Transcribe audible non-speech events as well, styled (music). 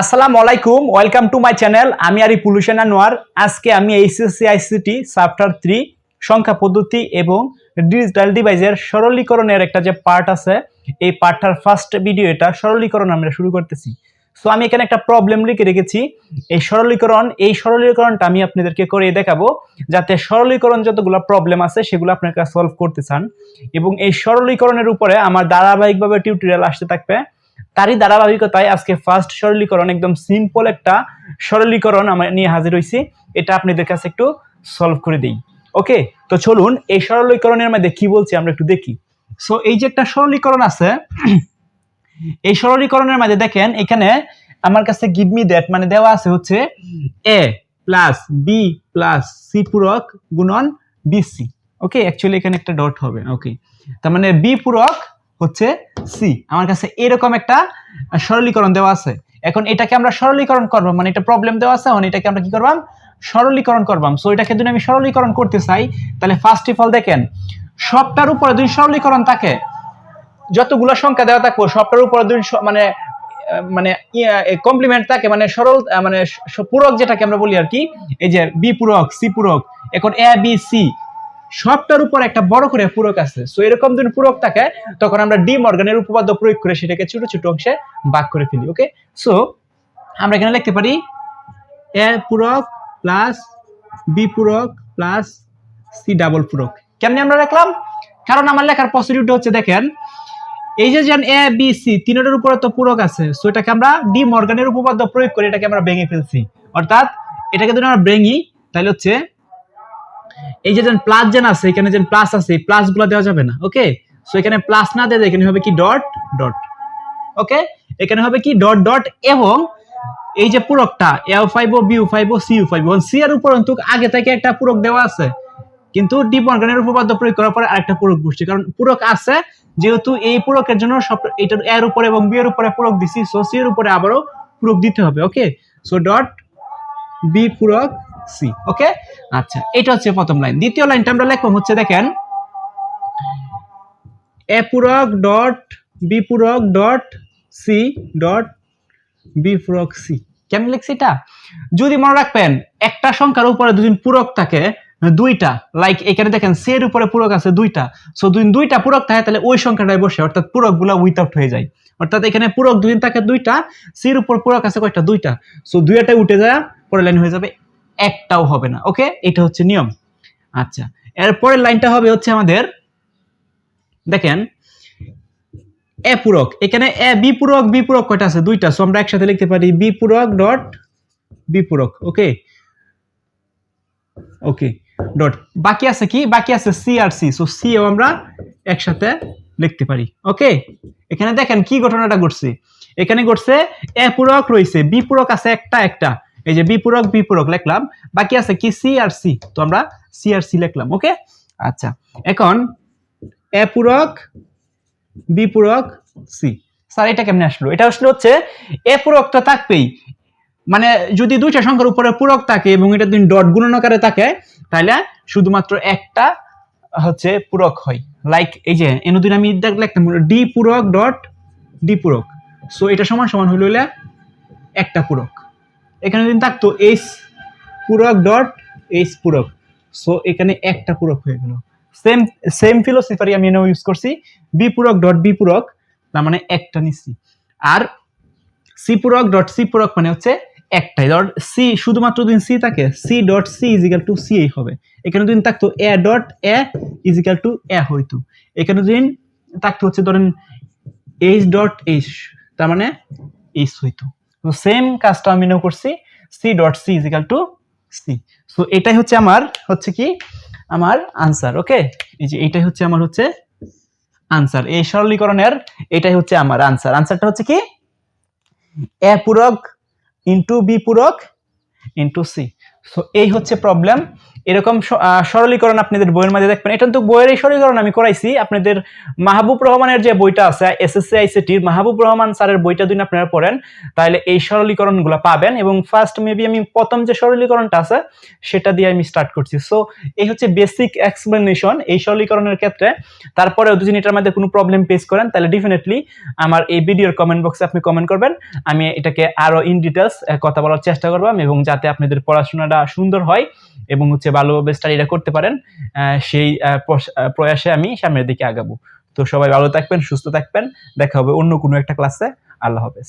আসসালামু আলাইকুম welcome to my channel আমি আরি পলিউশন আনোয়ার আজকে আমি এইচএসসি, আইসিটি সফটওয়্যার থ্রি সংখ্যা পদ্ধতি এবং ডিজিটাল ডিভাইসের সরলীকরণের একটা যে পার্ট আছে, এই পার্টটার ফার্স্ট ভিডিও এটা সরলীকরণ আমরা শুরু করতেছি। সো আমি এখানে একটা প্রবলেম লিখে রেখেছি। এই সরলীকরণ, এই সরলীকরণটা আমি আপনাদেরকে করে দেখাবো, যাতে সরলীকরণ যতগুলো প্রবলেম আছে, সেগুলো আপনার সলভ করতে চান। এবং এই সরলীকরণের উপরে আমার ধারাবাহিকভাবে টিউটোরিয়াল আসতে থাকবে। তারই ধারাবাহিকতায় আজকে ফার্স্ট সরলীকরণ, একদম সিম্পল একটা সরলীকরণ আমরা নিয়ে হাজির হয়েছি এটা আপনাদের কাছে একটু সলভ করে দিই। ওকে তো চলুন, এই সরলীকরণের মধ্যে কি বলছি আমরা একটু দেখি। সো এই যে একটা সরলীকরণ আছে, (clears throat) এই সরলীকরণের মধ্যে দেখেন, এখানে আমার কাছে গিভ মি দ্যাট মানে দেওয়া আছে হচ্ছে A plus B plus C পূরক গুণন বিসি ওকে অ্যাকচুয়ালি এখানে একটা ডট হবে। ওকে তার মানে বি পূরক হচ্ছে সি আমার কাছে এরকম একটা সরলীকরণ দেওয়া আছে। এখন এটাকে আমরা সরলীকরণ করব মানে এটা প্রবলেম দেওয়া আছে মানে এটাকে আমরা কি করবাম? সরলীকরণ করবাম। সো এটাকে যদি আমি সরলীকরণ করতে চাই, তাহলে ফার্স্ট অফ অল দেখেন, সবটার উপরে যদি সরলীকরণ থাকে, যতগুলো সংখ্যা দেওয়া থাকব, সবটার উপরে যদি মানে মানে কমপ্লিমেন্ট থাকে মানে সরল মানে পূরক যেটাকে আমরা বলি আর কি, এই যে বি পূরক সি পূরক, এখন এ বি সি সবটার উপর একটা বড় করে পূরক আছে। সো এরকম যদি পূরক থাকে, তখন আমরা ডি মর্গানের উপপাদ্য প্রয়োগ করে সেটাকে ছোট ছোট অংশে ভাগ করে ফেলি ওকে সো আমরা এখানে লিখতে পারি এ পূরক প্লাস বি পূরক প্লাস সি ডাবল পূরক। কেমনি আমরা রাখলাম? কারণ আমার লেখার পসিডিউটি হচ্ছে, দেখেন, এই যে যেন এ, বি, সি তিনটার উপরে তো পূরক আছে সো এটাকে আমরা ডি মর্গানের উপপাদ্য প্রয়োগ করে এটাকে আমরা ভেঙে ফেলছি। অর্থাৎ, এটাকে যদি আমরা ভেঙি, তাহলে হচ্ছে এই যে যেন প্লাস যেন আছে, এখানে যেন প্লাস আছে প্লাসগুলো দেওয়া যাবে না ওকে সো এখানে প্লাস না দিয়ে এখানে হবে কি ডট ডট ওকে এখানে হবে কি ডট ডট এবং এই যে পূরকটা এ ফাইভ ও বি ফাইভ ও সি ফাইভ সি এর উপর কিন্তু আগে থেকে একটা পূরক দেওয়া আছে। কিন্তু ডি মর্গানের উপপাদ্য প্রয়োগ করার পরে আরেকটা পূরক বসছে, কারণ পূরক আছে, যেহেতু এই পূরকের জন্য সব, এটার এর উপরে এবং বি এর উপরে পূরক দিছি সো সি এর উপরে আবারও পূরক দিতে হবে ওকে সো ডট বি পূরক সি ওকে আচ্ছা এটা হচ্ছে প্রথম লাইন দ্বিতীয় লাইনটা আমরা লিখব হচ্ছে দেখেন এ পূরক ডট বি পূরক ডট সি ডট বি পূরক সি কেমন লিখছি এটা? যদি মনে রাখবেন, একটা সংখ্যার উপরে দুদিন পূরক থাকে, দুইটা লাইক এখানে দেখেন সি এর উপরে পূরক আছে দুইটা। সো দুই দুইটা পূরক থাকে, তাহলে ওই সংখ্যাটাই বসে, অর্থাৎ পূরকগুলা উইথআউট হয়ে যায়। অর্থাৎ এখানে পূরক দুদিন থাকে দুইটা সি এর উপর পূরক আছে কয়টা দুইটা। সো দুইটাই উঠে যায়, পরের লাইন হয়ে যাবে একটাও হবে না ওকে এটা হচ্ছে নিয়ম। আচ্ছা এর পরের লাইনটা হবে হচ্ছে আমাদের, দেখেন, এ পূরক, এখানে এ বি পূরক বি পূরক কয়টা আছে? দুইটা সো আমরা একসাথে লিখতে পারি বি পূরক ডট বি পূরক ওকে ওকে ডট বাকি আছে কি? বাকি আছে সি আর সি সো সি ও আমরা একসাথে লিখতে পারি ওকে এখানে দেখেন কি ঘটনাটা ঘটছে? এখানে ঘটছে এ পূরক রয়েছে, বি পূরক আছে একটা একটা। এই যে বি পূরক বি পূরক লিখলাম। বাকি আছে কি? সি আর সি তো আমরা সি আর সি লিখলাম ওকে আচ্ছা এখন এ পূরক বি পূরক সি স্যার, এটা কেমনে আসলো? এটা আসলে হচ্ছে এ পূরক তো থাকবেই। মানে যদি দুইটা সংখ্যার উপরে পূরক থাকে এবং এটা যদি ডট গুণনাকারে থাকে, তাহলে শুধুমাত্র একটা হচ্ছে পূরক হয়। লাইক এই যে এনদিন আমি লিখতাম ডি পূরক ডট ডি পূরক। সো এটা সমান সমান হইলে একটা পূরক। এখানে যদি থাকতো এইচ পূরক ডট এইচ পূরক। সো এখানে একটা পূরক হয়ে গেল। সেম সেম ফিলোসফারি আমি এনে ইউজ করছি। বি পূরক ডট বি পূরক, তার মানে একটা নিচ্ছি। আর সি পূরক ডট সি পূরক মানে হচ্ছে একটাই। ধর সি শুধুমাত্র যদি সি থাকে C dot C equal to C এই হবে। এখানে যদি থাকতো A dot A equal to A হইতো এখানে যদি থাকতো হচ্ছে ধরেন এইচ ডট এইচ তার মানে এইচ হইতো সেম কাজটা আমি নেও করছি C dot C equal to C so এটাই হচ্ছে আমার, হচ্ছে কি? আমার আনসার ওকে এই যে এটাই হচ্ছে আমার হচ্ছে আনসার এই সরলীকরণের এটাই হচ্ছে আমার আনসার আনসারটা হচ্ছে কি? এ পূরক ইন্টু বি পূরক ইন্টু সি সো এই হচ্ছে প্রবলেম এরকম সরলীকরণ আপনাদের বইয়ের মধ্যে দেখবেন। এটা তো বইয়েরই সরলীকরণ আমি করাইছি। আপনাদের মাহবুব রহমানের যে বইটা আছে, এসএসসি, আইসিটির মাহবুব রহমান স্যারের বইটা যদি আপনারা পড়েন, তাহলে এই সরলীকরণগুলো পাবেন এবং ফার্স্ট মেবি আমি প্রথম যে সরলীকরণটা আছে, সেটা দিয়ে আমি স্টার্ট করছি। সো এই হচ্ছে বেসিক এক্সপ্লেনেশন এই সরলীকরণের ক্ষেত্রে। তারপরে যদি এটার মধ্যে কোনো প্রবলেম ফেস করেন, তাহলে ডেফিনেটলি আমার এই ভিডিওর কমেন্ট বক্সে আপনি কমেন্ট করবেন। আমি এটাকে আরও ইন ডিটেলস কথা বলার চেষ্টা করব এবং যাতে আপনাদের পড়াশোনাটা সুন্দর হয় এবং হচ্ছে ভালোভাবে স্টাডিটা করতে পারেন সেই প্রয়াসে আমি সামনের দিকে আগাবো। তো সবাই ভালো থাকবেন, সুস্থ থাকবেন, দেখা হবে অন্য কোনো একটা ক্লাসে আল্লাহ হাফেজ।